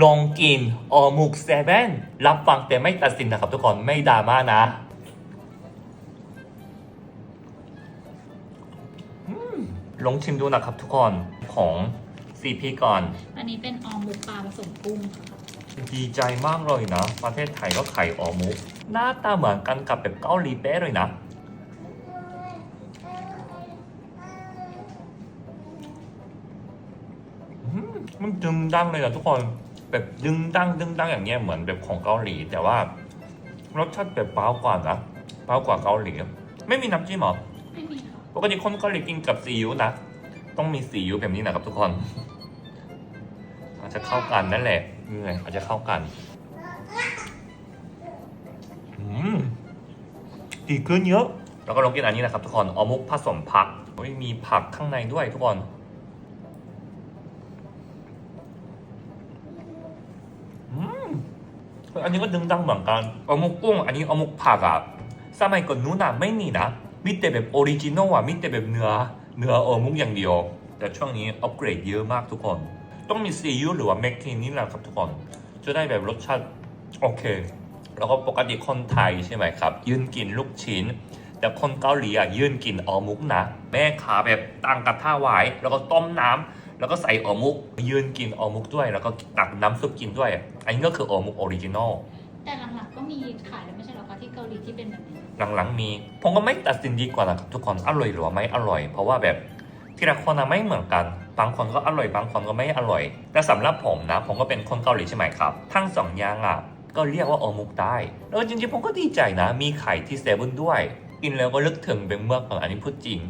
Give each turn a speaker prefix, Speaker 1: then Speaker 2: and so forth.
Speaker 1: ลองกินออหมุกเซเว่นรับฟังแต่ไม่ตัดสินนะครับทุกคนไม่ดราม่านะอืมลองชิมดูนะครับทุกคนของซีพีก่อน
Speaker 2: อันนี้เป็นออมหมูปลาผสมกุ้งค่ะ
Speaker 1: ดีใจมากเลยนะ ประเทศไทยก็ไข่ออหมุก หน้าตาเหมือนกันกับแบบเกาหลีเป๊ะเลยนะอืมมันดึงดังเลยนะทุกคน แบบดึงดังดึงดังอย่างเงี้ยเหมือนแบบของเกาหลี แต่ว่ารสชาติแบบเบากว่านะเบากว่าเกาหลี ไม่มีน้ำจิ้มเหรอ
Speaker 2: ไม่มีค่ะ
Speaker 1: ปกติคนเกาหลีกินกับซีอิ๊วนะต้องมีซีอิ๊วแบบนี้นะครับทุกคน อาจจะเข้ากันนั่นแหละนี่ไงอาจจะเข้ากันอืมดีขึ้นเยอะ แล้วก็ลองกินอันนี้นะครับทุกคนออมุกผสมผักโอ้ยมีผักข้างในด้วยทุกคน อืม อันนี้ก็ดึงดังเหมือนกันอมุกกุ้งอันนี้อมุกผักอะสมัยก่อนนู้นอะไม่มีนะมีแต่แบบออริจินอลอะมีแต่แบบเนื้อเนื้ออมุกอย่างเดียว แต่ช่วงนี้อัปเกรดเยอะมากทุกคน ต้องมีซีอิ๊วหรือว่าแมคคินนี่แหละครับทุกคน จะได้แบบรสชาติโอเค แล้วก็ปกติคนไทยใช่ไหมครับ ยืนกินลูกชิ้น แต่คนเกาหลีอะยืนกินอมุกนะแม่ขาแบบตั้งกระทะไว้แล้วก็ต้มน้ำ แล้วก็ใส่ออมุก ยืนกินออมุกด้วย แล้วก็ตักน้ำซุปกินด้วย อันนี้ก็คือออมุกออริจินอล
Speaker 2: แต่หลังๆก็มีขายแล้วไม่ใช่เหรอคะที่เกาหลีที่เป็นแบบนี้
Speaker 1: หลังๆมี ผมก็ไม่ตัดสินดีกว่านะครับทุกคนอร่อยหรือว่าไม่อร่อย เพราะว่าแบบที่ละคนอะไม่เหมือนกัน บางคนก็อร่อย บางคนก็ไม่อร่อย แต่สำหรับผมนะ ผมก็เป็นคนเกาหลีใช่ไหมครับ ทั้งสองอย่างอะก็เรียกว่าออมุกได้แล้วจริงๆผมก็ดีใจนะ มีไข่ที่เซเว่นด้วย กินแล้วก็ลึกถึงเป็นเมื่อก่อนอันนี้พูดจริง